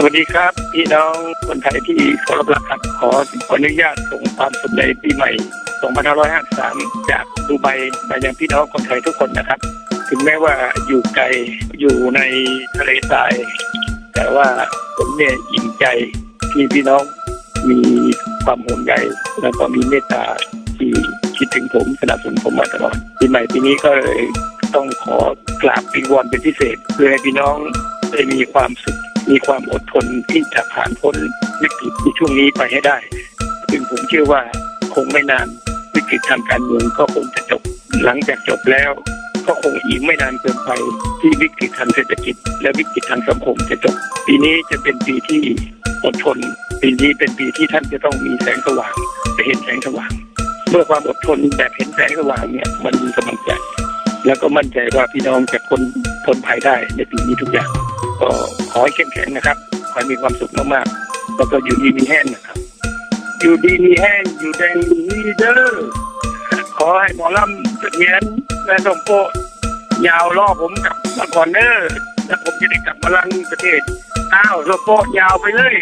สวัสดีครับ พี่น้องคนไทยที่เคารพรักครับขอขออนุญาตส่งความสุขในปีใหม่ 2553 จากดูไบมายังพี่น้องคนไทยทุกคนนะครับ ถึงแม้ว่าอยู่ไกลอยู่ในทะเลทราย แต่ว่าผมเนี่ยอิ่มใจที่พี่น้องมีความห่วงใยแล้วก็มีเมตตาที่คิดถึงผมสนับสนุนผมมาตลอดปีใหม่ปีนี้ก็เลยต้องขอกราบวิงวอนเป็นพิเศษ เพื่อให้พี่น้องได้มีความสุข มีความอดทนที่จะผ่านพ้นวิกฤตในช่วงนี้ไปให้ได้ ซึ่งผมเชื่อว่าคงไม่นานวิกฤตทางการเมืองก็คงจะจบหลังจากจบแล้ว ก็คงอีกไม่นานเกินไปที่วิกฤตทางเศรษฐกิจ และวิกฤตทางสังคมจะจบ ปีนี้จะเป็นปีที่อดทนปีนี้เป็นปีที่ท่านจะต้องมีแสงสว่างจะเห็นแสงสว่าง เมื่อความอดทนแบบเห็นแสงสว่างเนี่ยมันมีกำลังใจ แล้วก็มั่นใจว่าพี่น้องจะพ้นพ้นภัยได้ในปีนี้ทุกอย่าง ก็ขอให้เข้มแข็งนะครับ ขอให้มีความสุขมากๆแล้วก็อยู่ดีมีแห้งนะครับ อยู่ดีมีแห้งอยู่แดงมีเด้อขอให้หมอลำเสถียรและสมโพธยาวล่อผมกับมาก่อนเด้อแล้วผมจะได้กลับมาลังประเทศอ้าวสมโพยาวไปเลย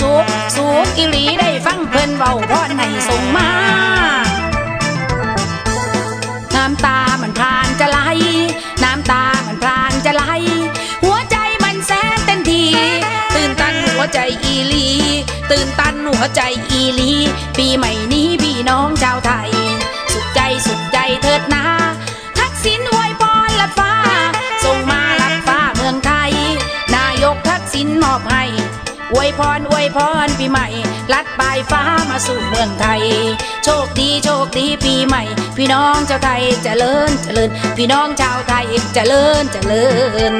สุขสุขกิลีได้ฟังเพิ่นเบาพรให้ส่งมาน้ำตามันพรานจะไหลน้ำตามันพรานจะไหลหัวใจมันแสนเต็มทีตื่นตันหัวใจอีหลี ตื่นตันหัวใจอีหลี ปีใหม่นี้พี่น้องชาวไทย สุขใจสุขใจเถิดนา อวยพรอวยพรปีใหม่ ลัดปลายฟ้ามาสู่เมืองไทย โชคดีโชคดีปีใหม่ พี่น้องชาวไทยเจริญเจริญ พี่น้องชาวไทยเจริญเจริญ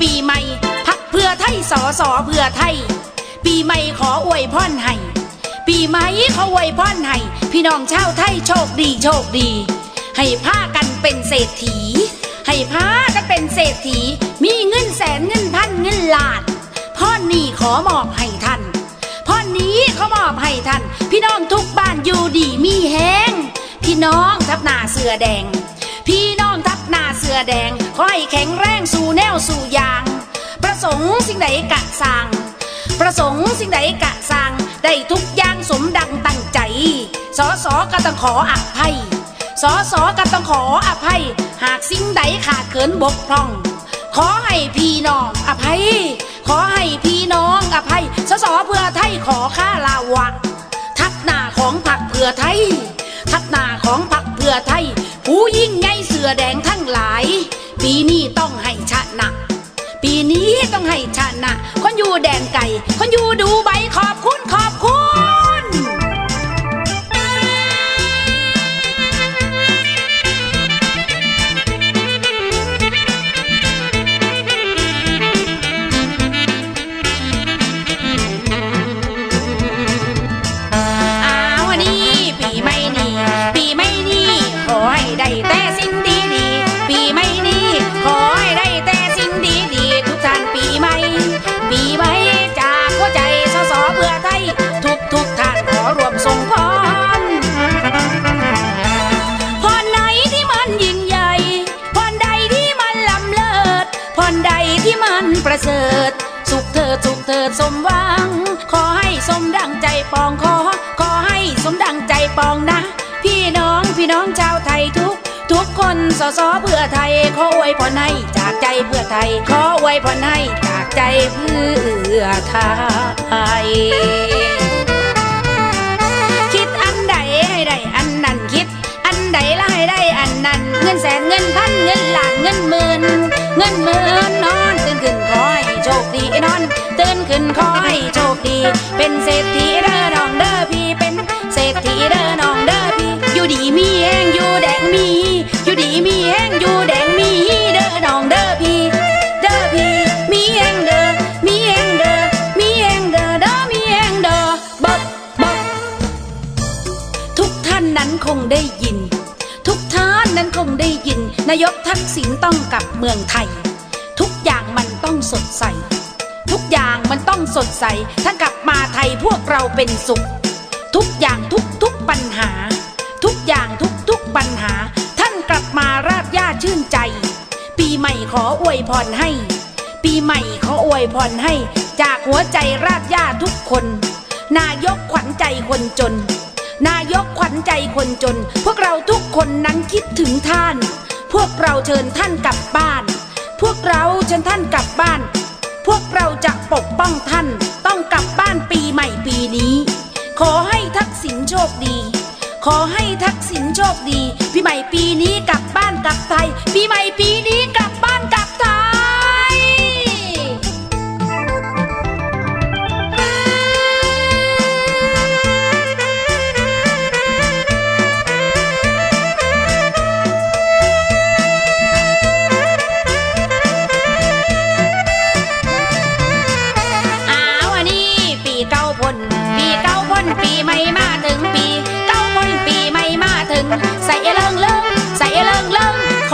ปีใหม่พักเพื่อไทยสอสอเพื่อไทย ปีใหม่ขออวยพรให้ปีใหม่ขออวยพรให้พี่น้องชาวไทยโชคดีโชคดี ให้พากันเป็นเศรษฐี ให้พากันเป็นเศรษฐี มีเงินแสนเงินพันเงินล้านพ่อนี่ขอมอบให้ท่านพ่อนี้เขามอบให้ท่าน พี่น้องทุกบ้านอยู่ดีมีแห้งพี่น้องทับหน้าเสือแดง พี่น้อง อแดงขอให้แข็งแรงสู่แนวสู่ยาง ประสงค์สิ่งใดกะสั่งประสงค์สิ่งใดกะสั่งได้ทุกอย่างสมดังตั้งใจ สอสอก็ต้องขออภัย สอสอก็ต้องขออภัย หากสิ่งใดขาดเขินบกพร่อง ขอให้พี่น้องอภัย ขอให้พี่น้องอภัย สสเพื่อไทยขอค่าลาวะทักหน้าของผักเพื่อไทย ทักหน้าของผักเพื่อไทย ผู้ยิ่งใหญ่เสือแดงทั้งหลาย ปีนี้ต้องให้ชนะ ปีนี้ต้องให้ชนะ คนอยู่แดนไก่ คนอยู่ดูใบขอบคุณขอบคุณ เถิดสมหวัง ขอให้สมดังใจปองขอ ขอให้สมดังใจปองนะ พี่น้องพี่น้องชาวไทยทุก ทุกคนสอสอเพื่อไทย ขออวยพรให้จากใจเพื่อไทย ขออวยพรให้จากใจเพื่อไทย คิดอันใดให้ได้อันนั้นคิด อันใดละให้ได้อันนั้น เงินแสนเงินพันเงินล้านเงินหมื่นเงินหมื่นนอนตื่นขึ้นขอให้โชคดีนอนตื่น ขึ้นขอให้โชคดี เป็นเศรษฐีเด้อน้องเด้อพี่เป็นเศรษฐีเด้อน้องเด้อพี่ อยู่ดีมีแห้งอยู่แดงมี อยู่ดีมีแห้งอยู่แดงมีเด้อน้องเด้อพี่เด้อพี่มีแห้งเด้อมีแห้งเด้อมีแห้งเด้อเด้อมีแห้งเด้อบ๊อบบ๊อบทุกท่านนั้นคงได้ยิน ทุกท่านนั้นคงได้ยิน นายกทักษิณต้องกลับเมืองไทย ทุกอย่างมันต้องสดใส ทุกอย่างมันต้องสดใส ถ้ากลับมาไทยพวกเราเป็นสุข ทุกอย่างทุกทุกปัญหา ทุกอย่างทุกทุกปัญหา ท่านกลับมาราดย่าชื่นใจ ปีใหม่ขออวยพรให้ ปีใหม่ขออวยพรให้ จากหัวใจราดย่าทุกคน นายกขวัญใจคนจน นายกขวัญใจคนจน พวกเราทุกคนนั้นคิดถึงท่าน พวกเราเชิญท่านกลับบ้าน พวกเราเชิญท่านกลับบ้าน พวกเราจะปกป้องท่านต้องกลับบ้านปีใหม่ปีนี้ ขอให้ทักษิณโชคดี ขอให้ทักษิณโชคดี ปีใหม่ปีนี้กลับบ้านกลับไทย ปีใหม่ปีนี้กลับบ้านกลับไทย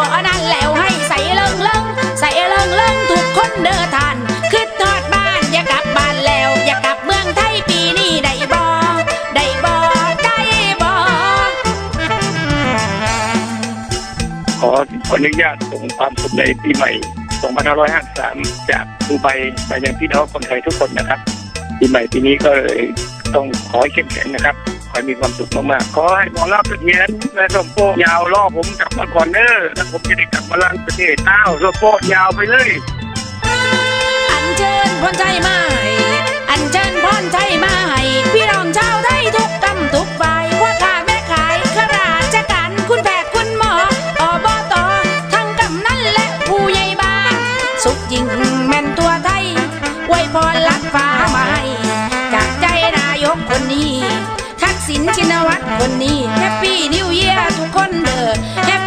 อนั้นแล้วให้ใส่เลิงเลิงใส่เลิงเลิงทุกคนเด้อทานขึ้นทอดบ้านอย่ากลับบ้านแล้ว อย่ากลับเมืองไทยปีนี้ได้บ่ได้บ่ได้บ่ขออนุญาตส่งความสุขในปีใหม่ 2553 จากดูไบไปยังพี่น้องคนไทยทุกคนนะครับปีใหม่ปีนี้ก็เลยต้องขอให้เข้มแข็งนะครับ ขอให้มีความสุขมากๆขอให้หมอรับเสถียรและสมโพยาวล่อผมกลับมาก่อนเนอแล้วผมจะได้กลับมาลังประเทศอ้าวสมโพยาวไปเลยอันเชิญพรใจมาให้อันเชิญพรใจมาให้พี่น้องชาวไทยทุกกำทุกฝ่ายพ่อค้าแม่ขายข้าราชการคุณแพทย์คุณหมออบตทั้งกำนันและผู้ใหญ่บ้านสุขยิ่งแม่นตัวไทยไวยพรลัดฟ้ามาให้จากใจนายกคนนี้ สินชินวัตรคนนี้แฮปปี้นิวเยียทุกคนเด้อแฮป